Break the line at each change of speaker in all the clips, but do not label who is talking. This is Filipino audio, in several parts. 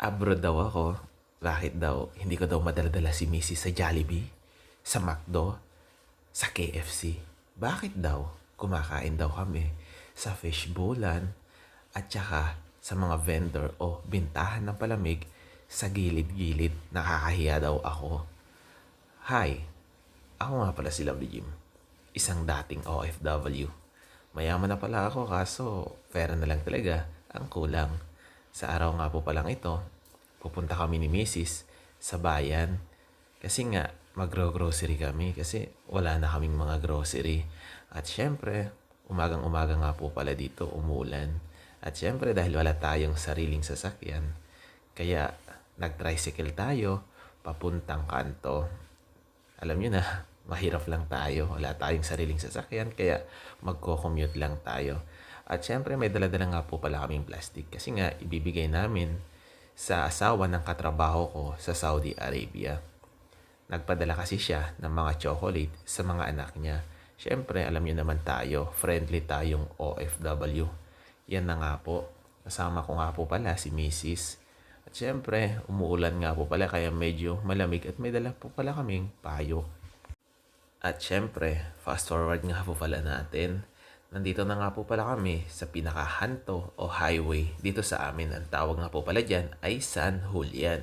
abroad daw ako. Bakit daw? Hindi ko daw madaladala si Missy sa Jollibee, sa McDo, sa KFC. Bakit daw? Kumakain daw kami sa fishbowlan at saka sa mga vendor o bintahan ng palamig sa gilid-gilid. Nakakahiya daw ako. Hi, ako nga pala si Lovely Jim. Isang dating OFW. Mayaman na pala ako kaso pera na lang talaga ang kulang. Sa araw nga po palang ito, pupunta kami ni Mrs. sa bayan. Kasi nga, magro-grocery kami kasi wala na kaming mga grocery. At syempre, umagang-umaga nga po pala dito umulan. At syempre dahil wala tayong sariling sasakyan, kaya nag-tricycle tayo papuntang kanto. Alam nyo na, mahirap lang tayo. Wala tayong sariling sasakyan, kaya magko-commute lang tayo. At syempre may daladala nga po pala kaming plastic kasi nga ibibigay namin sa asawa ng katrabaho ko sa Saudi Arabia. Nagpadala kasi siya ng mga chocolate sa mga anak niya. Syempre, alam niyo naman tayo, friendly tayong OFW. Yan na nga po. Kasama ko nga po pala si Mrs. At syempre, umuulan nga po pala kaya medyo malamig at may dala po pala kaming payo. At syempre, fast forward nga po pala natin. Nandito na nga po pala kami sa pinakahanto o highway dito sa amin. Ang tawag nga po pala dyan ay San Julian.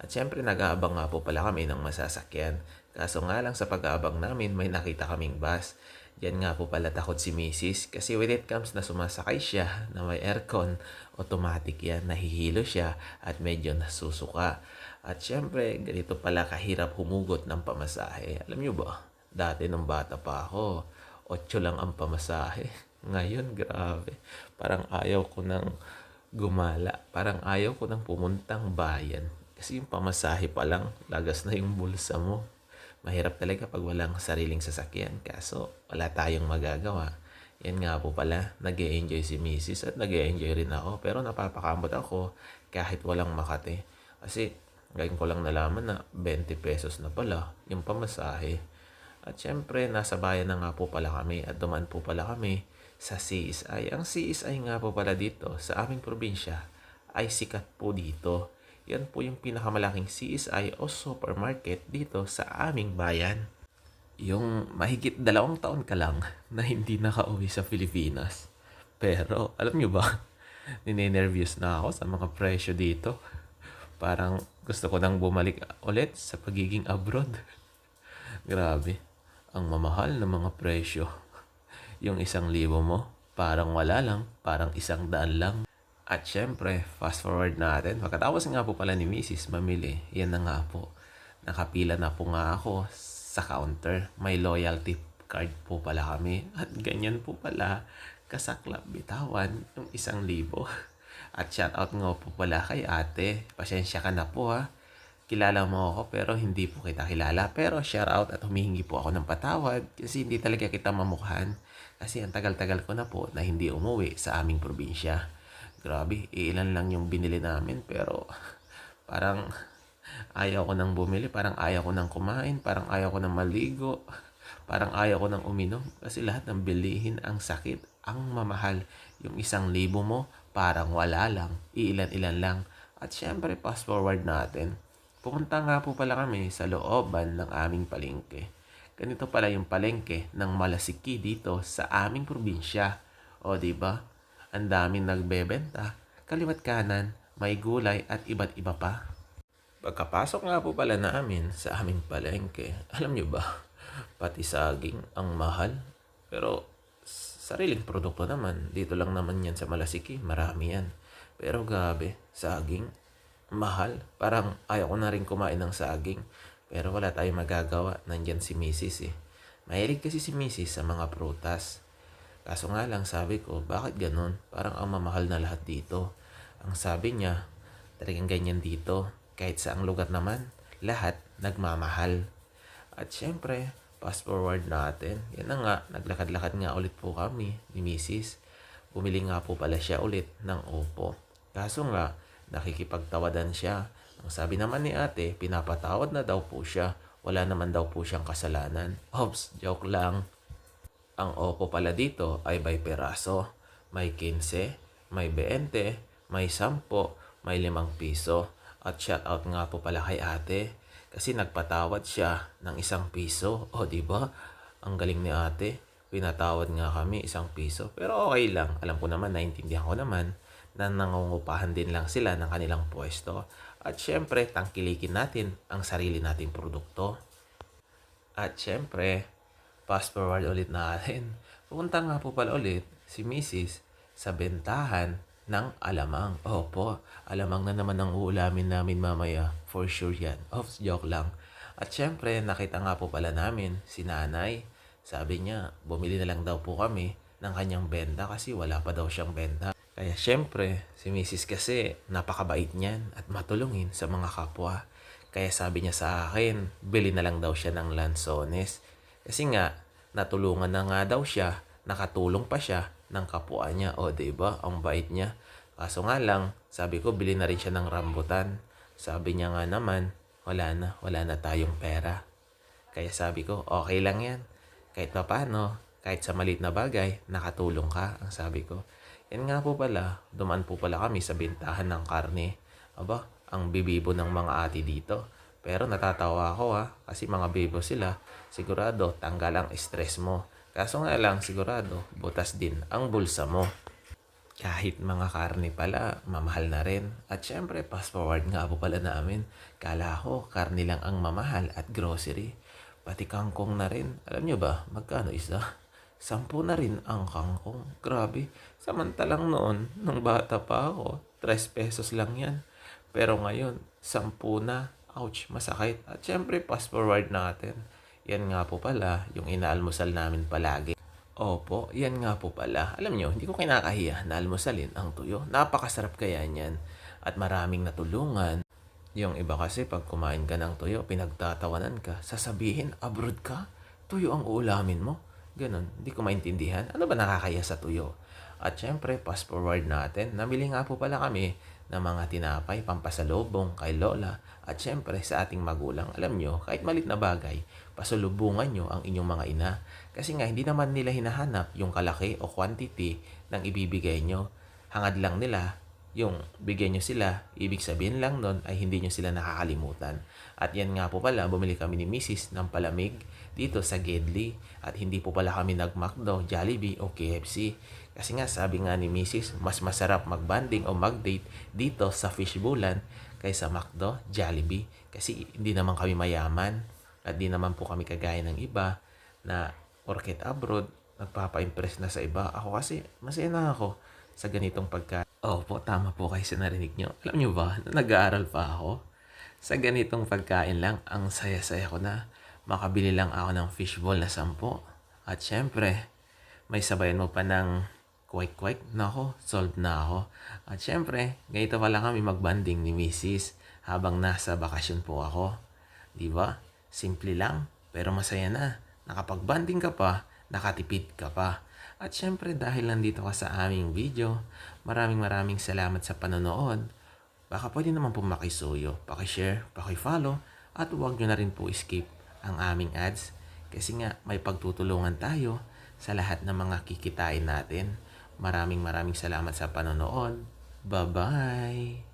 At syempre nag-aabang nga po pala kami ng masasakyan. Kaso nga lang sa pag-aabang namin may nakita kaming bus. Diyan nga po pala takot si Mrs. Kasi when it comes na sumasakay siya na may aircon, automatic yan, nahihilo siya at medyo nasusuka. At syempre, ganito pala kahirap humugot ng pamasahe. Alam nyo ba, dati nung bata pa ako, 8 lang ang pamasahe. Ngayon, grabe. Parang ayaw ko nang gumala. Parang ayaw ko nang pumuntang bayan. Kasi yung pamasahe pa lang, lagas na yung bulsa mo. Mahirap talaga pag walang sariling sasakyan. Kaso, wala tayong magagawa. Yan nga po pala, nag enjoy si Mrs. at nag enjoy rin ako. Pero napapakamot ako kahit walang makate. Kasi, ngayon ko lang nalaman na 20 pesos na pala yung pamasahe. At syempre, nasa bayan na nga po pala kami at duman po pala kami sa CSI. Ang CSI nga po pala dito sa aming probinsya ay sikat po dito. Yan po yung pinakamalaking CSI o supermarket dito sa aming bayan. Yung mahigit dalawang taon ka lang na hindi nakauwi sa Pilipinas. Pero, alam nyo ba, ninenervyos na ako sa mga presyo dito. Parang gusto ko nang bumalik ulit sa pagiging abroad. Grabe, ang mamahal ng mga presyo. Yung isang libo mo, parang wala lang, parang isang daan lang. At syempre, fast forward natin. Pagkatapos nga po pala ni Mrs. mamili, yan na nga po. Nakapila na po nga ako sa counter. May loyalty card po pala kami. At ganyan po pala, kasaklap bitawan yung isang libo. At shout out nga po pala kay ate. Pasensya ka na po ha. Kilala mo ako pero hindi po kita kilala. Pero shout out at humihingi po ako ng patawad kasi hindi talaga kita mamukhan. Kasi ang tagal-tagal ko na po na hindi umuwi sa aming probinsya. Grabe, ilan lang yung binili namin pero parang ayaw ko nang bumili, parang ayaw ko nang kumain, parang ayaw ko nang maligo, parang ayaw ko nang uminom kasi lahat ng bilihin ang sakit, ang mamahal. Yung isang libo mo, parang wala lang, iilan-ilan lang. At syempre, fast forward natin. Pumunta nga po pala kami sa looban ng aming palengke. Ganito pala yung palengke ng Malasiki dito sa aming probinsya. O, ba? Ang daming nagbebenta. Kaliwat kanan, may gulay at iba't iba pa. Pagkapasok nga po pala namin sa aming palengke, alam nyo ba, pati saging ang mahal. Pero sariling produkto naman, dito lang naman yan sa Malasiki, marami yan. Pero gabi, saging, mahal. Parang ayaw ko na rin kumain ng saging. Pero wala tayong magagawa, nandyan si Mrs. eh. Mahilig kasi si Mrs. sa mga prutas. Kaso nga lang sabi ko, bakit ganun? Parang ang mamahal na lahat dito. Ang sabi niya, talagang ganyan dito. Kahit sa ang lugar naman, lahat nagmamahal. At syempre, fast forward natin. Yan na nga, naglakad-lakad nga ulit po kami ni Mrs. Bumili nga po pala siya ulit ng opo. Kaso nga, nakikipagtawadan siya. Ang sabi naman ni ate, pinapatawad na daw po siya. Wala naman daw po siyang kasalanan. Ops, joke lang. Ang opo pala dito ay by peraso. May 15, may 20, may 10, may limang piso. At shout out nga po pala kay ate kasi nagpatawad siya ng isang piso. O, di ba? Ang galing ni ate. Pinatawad nga kami isang piso. Pero okay lang. Alam ko naman, naintindihan ko naman na nangungupahan din lang sila ng kanilang pwesto. At syempre, tangkilikin natin ang sarili nating produkto. At syempre, fast forward ulit natin. Pupunta nga po pala ulit si Mrs. sa bentahan ng alamang. Opo, alamang na naman ang uulamin namin mamaya. For sure yan. Off, joke lang. At syempre, nakita nga po pala namin si nanay. Sabi niya, bumili na lang daw po kami ng kanyang benta kasi wala pa daw siyang benta. Kaya syempre, si Mrs. kasi napakabait niyan at matulungin sa mga kapwa. Kaya sabi niya sa akin, bili na lang daw siya ng lansones. Kasi nga, natulungan na nga daw siya, nakatulong pa siya ng kapwa niya. O, ba Ang bait niya. Kaso nga lang, sabi ko, bili na rin siya ng rambutan. Sabi niya nga naman, wala na, wala na tayong pera. Kaya sabi ko, okay lang yan. Kahit pa paano, kahit sa maliit na bagay, nakatulong ka, ang sabi ko. Yan nga po pala, dumaan po pala kami sa bintahan ng karne. Aba, ang bibibo ng mga ati dito. Pero natatawa ako ha, kasi mga bibo sila, sigurado tanggal ang stress mo. Kaso nga lang, sigurado, butas din ang bulsa mo. Kahit mga karne pala, mamahal na rin. At syempre, fast forward nga po pala namin. Kala ko, karne lang ang mamahal at grocery. Pati kangkong na rin. Alam nyo ba, magkano isa? Sampu na rin ang kangkong. Grabe. Samantalang noon, nung bata pa ako, 3 pesos lang yan. Pero ngayon, sampu na. Ouch, masakit. At syempre, fast forward natin. Yan nga po pala, yung inaalmusal namin palagi. Opo, yan nga po pala. Alam nyo, hindi ko kinakahiya na almusalin ang tuyo. Napakasarap kaya niyan. At maraming natulungan. Yung iba kasi pag kumain ka ng tuyo, pinagtatawanan ka. Sasabihin, abroad ka? Tuyo ang uulamin mo? Ganon, hindi ko maintindihan. Ano ba nakakaya sa tuyo? At syempre, fast forward natin. Namili nga po pala kami ng mga tinapay, pampasalubong kay Lola. At syempre, sa ating magulang. Alam nyo, kahit malit na bagay, pasalubungan nyo ang inyong mga ina. Kasi nga, hindi naman nila hinahanap yung kalaki o quantity ng ibibigay nyo. Hangad lang nila yung bigyan nyo sila, ibig sabihin lang nun ay hindi nyo sila nakakalimutan. At yan nga po pala, bumili kami ni Mrs. ng palamig dito sa Gedli. At hindi po pala kami nag-McDo, Jollibee o KFC. Kasi nga sabi nga ni Mrs. mas masarap mag-banding o mag-date dito sa Fishbowlan kaysa McDo, Jollibee. Kasi hindi naman kami mayaman at di naman po kami kagaya ng iba na porket abroad, nagpapa-impress na sa iba. Ako kasi, masaya na ako sa ganitong pagka. Opo, tama po kayo sa narinig nyo. Alam nyo ba, nag-aaral pa ako, sa ganitong pagkain lang, ang saya-saya ko na. Makabili lang ako ng fishball na sampo. At syempre, may sabayan mo pa ng kwek-kwek. Nako, solved na ako. At syempre, ganito pala kami magbanding ni Mrs. habang nasa bakasyon po ako. Di ba? Simple lang, pero masaya na. Nakapag-banding ka pa, nakatipid ka pa. At syempre dahil nandito ka sa aming video, maraming maraming salamat sa panonood. Baka pwede naman po makisuyo, pakishare, pakifollow, at huwag nyo na rin po skip ang aming ads kasi nga may pagtutulungan tayo sa lahat ng mga kikitain natin. Maraming maraming salamat sa panonood. Bye-bye!